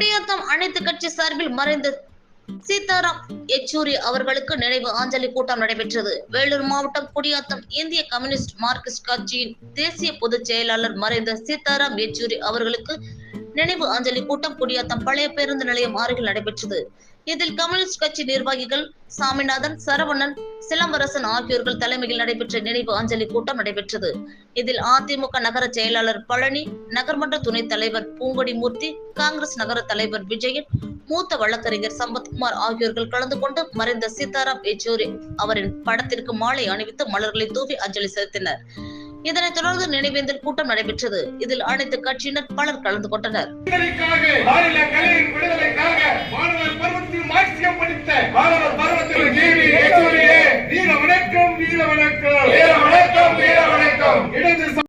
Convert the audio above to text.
குடியாத்தம் அனைத்து கட்சி சார்பில் மறைந்த சீதாராம் யெச்சூரி அவர்களுக்கு நினைவு அஞ்சலி கூட்டம் நடைபெற்றது. வேலூர் மாவட்டம் குடியாத்தம் இந்திய கம்யூனிஸ்ட் மார்க்சிஸ்ட் கட்சியின் தேசிய பொதுச் செயலாளர் மறைந்த சீதாராம் யெச்சூரி அவர்களுக்கு நினைவு அஞ்சலி கூட்டம் குடியாத்தம் பழைய பேருந்து நிலையம் அருகில் நடைபெற்றது. இதில் கம்யூனிஸ்ட் கட்சி நிர்வாகிகள் சாமிநாதன் சரவணன் சிலம்பரசன் ஆகியோர்கள் தலைமையில் நடைபெற்ற நினைவு அஞ்சலி கூட்டம் நடைபெற்றது. இதில் அதிமுக நகர செயலாளர் பழனி நகர்மன்ற துணைத் தலைவர் பூங்கொடி மூர்த்தி காங்கிரஸ் நகர தலைவர் விஜயன் மூத்த வழக்கறிஞர் சம்பத்குமார் ஆகியோர்கள் கலந்து கொண்டு மறைந்த சீதாராம் யெச்சூரி அவரின் படத்திற்கு மாலை அணிவித்து மலர்களை தூவி அஞ்சலி செலுத்தினர். இதனைத் தொடர்ந்து நினைவேந்தல் கூட்டம் நடைபெற்றது. இதில் அனைத்து கட்சியினர் பலர் கலந்து கொண்டனர். மாணவர் பருவத்தில் மாணவர் பருவத்தில் வீர வணக்கம் வீர வணக்கம்